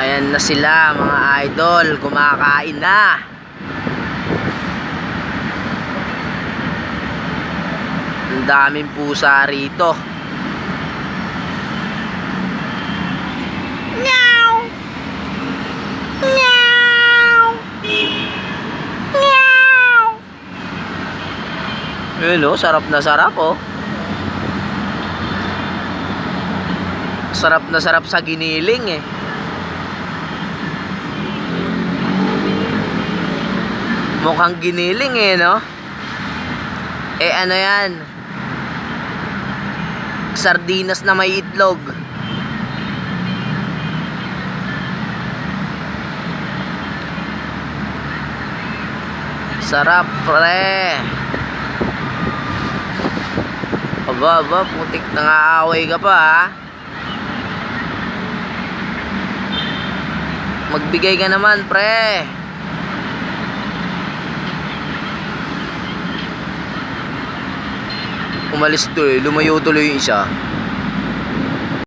Ayan na sila mga idol, kumakain na. Ang daming pusa rito. Meow. Meow. Meow. Yun oh, sarap na sarap oh. Sarap na sarap sa giniling eh. Mukhang giniling eh, no? Eh ano yan? Sardinas na may itlog. Sarap, pre. Aba, aba, putik nangaaway ka pa, ha? Magbigay ka naman, pre. Umalis to eh. Lumayo tuloy yung isa.